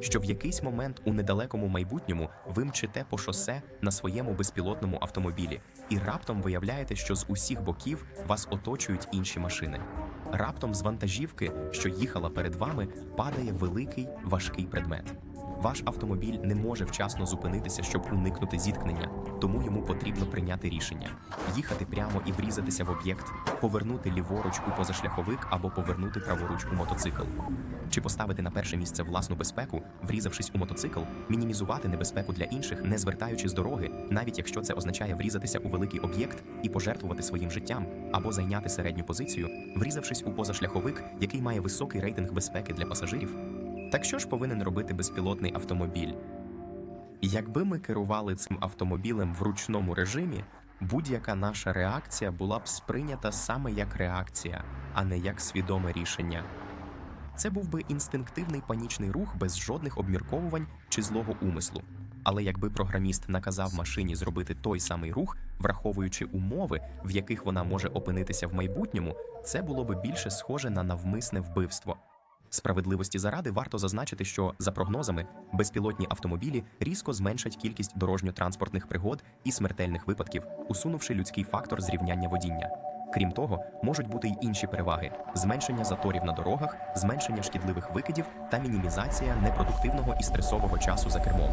що в якийсь момент у недалекому майбутньому ви мчите по шосе на своєму безпілотному автомобілі, і раптом виявляєте, що з усіх боків вас оточують інші машини. Раптом з вантажівки, що їхала перед вами, падає великий важкий предмет. Ваш автомобіль не може вчасно зупинитися, щоб уникнути зіткнення, тому йому потрібно прийняти рішення: їхати прямо і врізатися в об'єкт, повернути ліворуч у позашляховик або повернути праворуч у мотоцикл. Чи поставити на перше місце власну безпеку, врізавшись у мотоцикл, мінімізувати небезпеку для інших, не звертаючи з дороги, навіть якщо це означає врізатися у великий об'єкт і пожертвувати своїм життям, або зайняти середню позицію, врізавшись у позашляховик, який має високий рейтинг безпеки для пасажирів. Так що ж повинен робити безпілотний автомобіль? Якби ми керували цим автомобілем в ручному режимі, будь-яка наша реакція була б сприйнята саме як реакція, а не як свідоме рішення. Це був би інстинктивний панічний рух без жодних обмірковувань чи злого умислу. Але якби програміст наказав машині зробити той самий рух, враховуючи умови, в яких вона може опинитися в майбутньому, це було би більше схоже на навмисне вбивство. Справедливості заради варто зазначити, що за прогнозами безпілотні автомобілі різко зменшать кількість дорожньо-транспортних пригод і смертельних випадків, усунувши людський фактор зрівняння водіння. Крім того, можуть бути й інші переваги: зменшення заторів на дорогах, зменшення шкідливих викидів та мінімізація непродуктивного і стресового часу за кермом.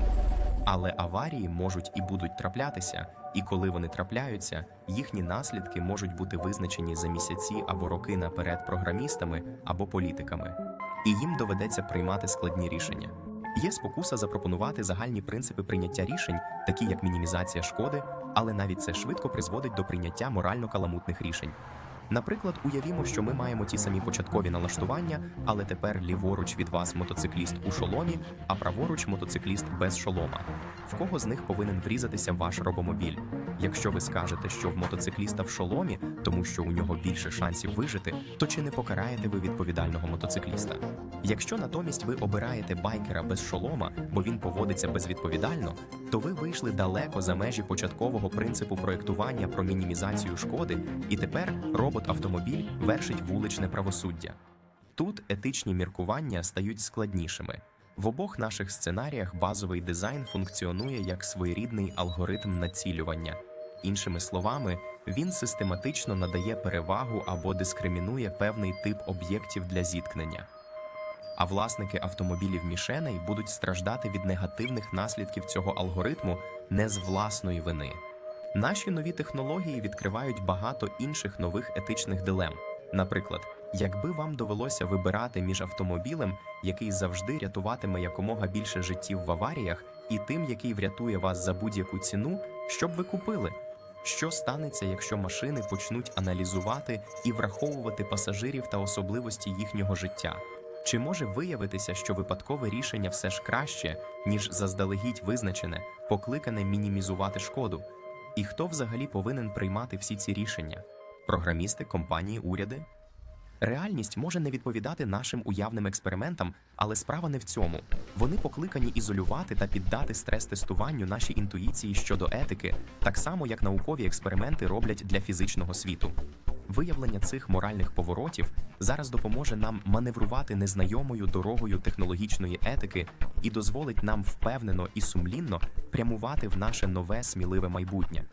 Але аварії можуть і будуть траплятися, і коли вони трапляються, їхні наслідки можуть бути визначені за місяці або роки наперед програмістами або політиками, і їм доведеться приймати складні рішення. Є спокуса запропонувати загальні принципи прийняття рішень, такі як мінімізація шкоди, але навіть це швидко призводить до прийняття морально каламутних рішень. Наприклад, уявімо, що ми маємо ті самі початкові налаштування, але тепер ліворуч від вас мотоцикліст у шоломі, а праворуч мотоцикліст без шолома. В кого з них повинен врізатися ваш робомобіль? Якщо ви скажете, що в мотоцикліста в шоломі, тому що у нього більше шансів вижити, то чи не покараєте ви відповідального мотоцикліста? Якщо натомість ви обираєте байкера без шолома, бо він поводиться безвідповідально, то ви вийшли далеко за межі початкового принципу проєктування про мінімізацію шкоди, і тепер робот-автомобіль вершить вуличне правосуддя. Тут етичні міркування стають складнішими. В обох наших сценаріях базовий дизайн функціонує як своєрідний алгоритм націлювання. Іншими словами, він систематично надає перевагу або дискримінує певний тип об'єктів для зіткнення. А власники автомобілів мішеней будуть страждати від негативних наслідків цього алгоритму не з власної вини. Наші нові технології відкривають багато інших нових етичних дилем. Наприклад, якби вам довелося вибирати між автомобілем, який завжди рятуватиме якомога більше життів в аваріях, і тим, який врятує вас за будь-яку ціну, що б ви купили? Що станеться, якщо машини почнуть аналізувати і враховувати пасажирів та особливості їхнього життя? Чи може виявитися, що випадкове рішення все ж краще, ніж заздалегідь визначене, покликане мінімізувати шкоду? І хто взагалі повинен приймати всі ці рішення? Програмісти, компанії, уряди? Реальність може не відповідати нашим уявним експериментам, але справа не в цьому. Вони покликані ізолювати та піддати стрес-тестуванню наші інтуїції щодо етики, так само як наукові експерименти роблять для фізичного світу. Виявлення цих моральних поворотів зараз допоможе нам маневрувати незнайомою дорогою технологічної етики і дозволить нам впевнено і сумлінно прямувати в наше нове сміливе майбутнє.